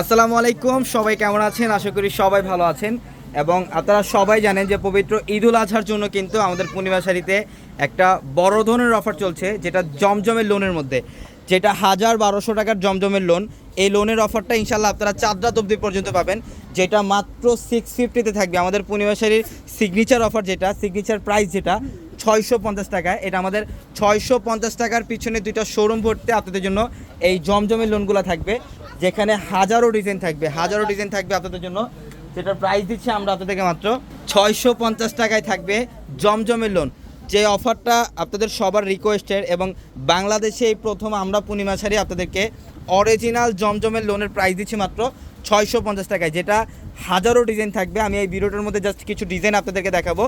আসসালামু আলাইকুম, সবাই কেমন আছেন? আশা করি সবাই ভালো আছেন। এবং আপনারা সবাই জানেন যে পবিত্র ঈদুল আজহার জন্য কিন্তু আমাদের পূর্ণিমা শাড়িতে একটা বড় ধরনের অফার চলছে, যেটা জমজমের লোনের মধ্যে। যেটা হাজার বারোশো টাকার জমজমের লোন, এই লোনের অফারটা ইনশাল্লাহ আপনারা চার রাত অবধি পর্যন্ত পাবেন, যেটা মাত্র সিক্স ফিফটিতে থাকবে। আমাদের পূর্ণিমা শাড়ির সিগনেচার অফার যেটা সিগনেচার প্রাইস যেটা ছয়শো পঞ্চাশ টাকায় এটা আমাদের ছয়শো পঞ্চাশ টাকার পিছনে দুইটা শোরুম ভর্তি আপনাদের জন্য এই জমজমের লোনগুলো থাকবে। যেখানে হাজারো ডিজাইন থাকবে, হাজারো ডিজাইন থাকবে আপনাদের জন্য। যেটার প্রাইস দিচ্ছি আমরা আপনাদেরকে মাত্র ছয়শো পঞ্চাশ টাকায় থাকবে জমজমের লোন যে অফারটা আপনাদের সবার রিকোয়েস্টের এবং বাংলাদেশে এই প্রথম আমরা পূর্ণিমা ছাড়ি আপনাদেরকে অরিজিনাল জমজমের লোনের প্রাইস দিচ্ছি মাত্র ছয়শো পঞ্চাশ টাকায়, যেটা হাজারো ডিজাইন থাকবে। আমি এই ভিডিওটার মধ্যে জাস্ট কিছু ডিজাইন আপনাদেরকে দেখাবো।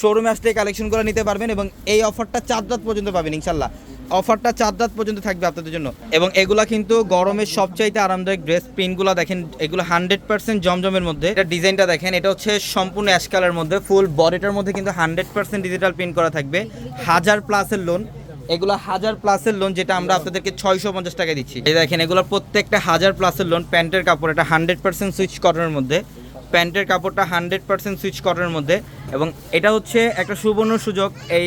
শোরুমে আসলে কালেকশনগুলো নিতে পারবেন এবং এই অফারটা চার রাত পর্যন্ত পাবেন ইনশাল্লাহ অফারটা চার রাত পর্যন্ত থাকবে আপনাদের জন্য। এবং এগুলা কিন্তু গরমের সবচাইতে আরামদায়ক ড্রেস প্রিন্টগুলো দেখেন, এগুলো হান্ড্রেড পার্সেন্ট জমজমের মধ্যে। এটা ডিজাইনটা দেখেন, এটা হচ্ছে সম্পূর্ণ অ্যাশ কালার মধ্যে ফুল বডিটার মধ্যে কিন্তু হান্ড্রেড পার্সেন্ট ডিজিটাল প্রিন্ট করা থাকবে। হাজার প্লাসের লোন এগুলো হাজার প্লাসের লোন যেটা আমরা আপনাদেরকে ছয়শো পঞ্চাশ টাকা দিচ্ছি। এই দেখেন এগুলো প্রত্যেকটা হাজার প্লাসের লোন প্যান্টের কাপড় এটা হান্ড্রেড পার্সেন্ট সুইচ কটনের মধ্যে। প্যান্টের কাপড়টা হান্ড্রেড পার্সেন্ট সুইচ কটনের মধ্যে। এবং এটা হচ্ছে একটা সুবর্ণ সুযোগ। এই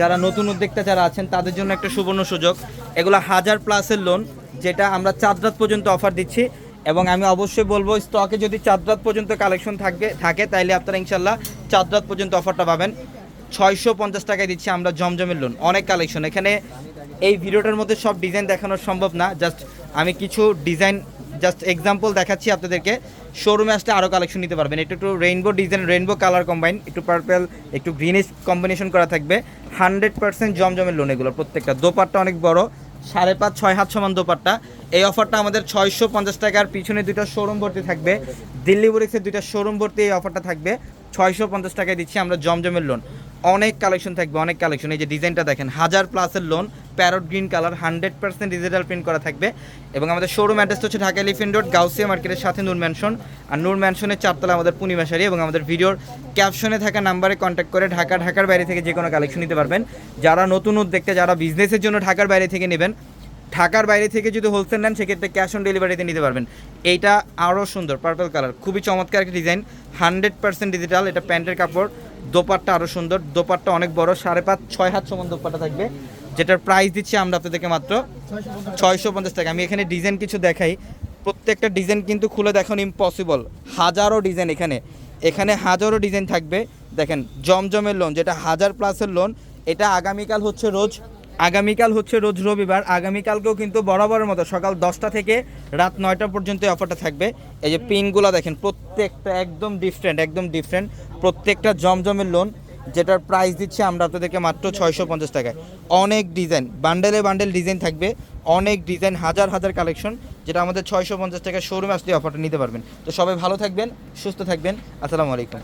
যারা নতুন উদ্যোক্তা যারা আছেন তাদের জন্য একটা সুবর্ণ সুযোগ। এগুলো হাজার প্লাসের লোন যেটা আমরা চার রাত পর্যন্ত অফার দিচ্ছি। এবং আমি অবশ্যই বলব স্টকে যদি চার রাত পর্যন্ত কালেকশন থাকবে থাকে তাইলে আপনারা ইনশাল্লাহ চার রাত পর্যন্ত অফারটা পাবেন। ছয়শো পঞ্চাশ টাকায় দিচ্ছি আমরা জমজমের লোন অনেক কালেকশন এখানে এই ভিডিওটার মধ্যে সব ডিজাইন দেখানো সম্ভব না। জাস্ট আমি কিছু ডিজাইন জাস্ট এক্সাম্পল দেখাচ্ছি আপনাদেরকে। শোরুমে আসলে আরও কালেকশন নিতে পারবেন। একটু একটু rainbow design rainbow colour combine একটু পার্পেল একটু গ্রিনিশ কম্বিনেশন করা থাকবে। হান্ড্রেড পার্সেন্ট জমজমের লোন এগুলো প্রত্যেকটা। দোপারটা অনেক বড়। সাড়ে পাঁচ, ছয় হাত সমান দোপারটা এই অফারটা আমাদের ছয়শো পঞ্চাশ টাকার পিছনে দুটো শোরুম ভর্তি থাকবে। দিল্লি বুরিক্সের দুইটা শোরুম ভর্তি এই অফারটা থাকবে। ছয়শো পঞ্চাশ টাকায় দিচ্ছি আমরা জমজমের লোন অনেক কালেকশন থাকবে, অনেক কালেকশন এই যে ডিজাইনটা দেখেন, হাজার প্লাসের lawn parrot green colour, hundred percent digital print করা থাকবে। এবং আমাদের শোরুম অ্যাড্রেসটা হচ্ছে ঢাকা এলিফেন্ট রোড গাউসিয়া মার্কেটের সাথে নূর ম্যানশন আর নূর ম্যানশনের চারতলা আমাদের পূর্ণিমাশারি এবং আমাদের ভিডিওর ক্যাপশনে থাকা নাম্বারে কন্ট্যাক্ট করে ঢাকা, ঢাকার বাইরে থেকে যে কোনো কালেকশন নিতে পারবেন। যারা নতুন উদ্যোক্তা, যারা বিজনেসের জন্য ঢাকার বাইরে থেকে নেবেন, ঢাকার বাইরে থেকে যদি হোলসেল নেন, সেক্ষেত্রে ক্যাশ অন ডেলিভারিতে নিতে পারবেন। এইটা আরও সুন্দর পার্পল কালার খুবই চমৎকার একটা ডিজাইন হান্ড্রেড পার্সেন্ট ডিজিটাল এটা প্যান্টের কাপড় দোপারটা আরও সুন্দর দোপারটা অনেক বড়, সাড়ে পাঁচ, ছয় হাত সমান দোপাট্টা থাকবে। যেটার প্রাইস দিচ্ছি আমরা আপনাদেরকে মাত্র ছয়শো পঞ্চাশ টাকা। আমি এখানে ডিজাইন কিছু দেখাই। প্রত্যেকটা ডিজাইন কিন্তু খুলে দেখানো ইম্পসিবল হাজারো ডিজাইন এখানে। এখানে হাজারো ডিজাইন থাকবে। দেখেন, জমজমের লোন যেটা হাজার প্লাসের লোন এটা আগামীকাল হচ্ছে রোজ, আগামীকাল হচ্ছে রোজ রবিবার। আগামীকালকেও কিন্তু বরাবরের মতো সকাল দশটা থেকে রাত নয়টা পর্যন্ত অফারটা থাকবে। এই যে পিনগুলো দেখেন, প্রত্যেকটা একদম ডিফারেন্ট একদম ডিফারেন্ট প্রত্যেকটা জমজমের লোন যেটার প্রাইস দিচ্ছি আমরা আপনাদেরকে মাত্র ছয়শো পঞ্চাশ টাকায়। অনেক ডিজাইন বান্ডেলে বান্ডেল ডিজাইন থাকবে, অনেক ডিজাইন হাজার হাজার কালেকশন যেটা আমাদের ছয়শো পঞ্চাশ টাকায় শোরুমে আসলে অফারটা নিতে পারবেন। তো সবাই ভালো থাকবেন, সুস্থ থাকবেন, আসসালামু আলাইকুম।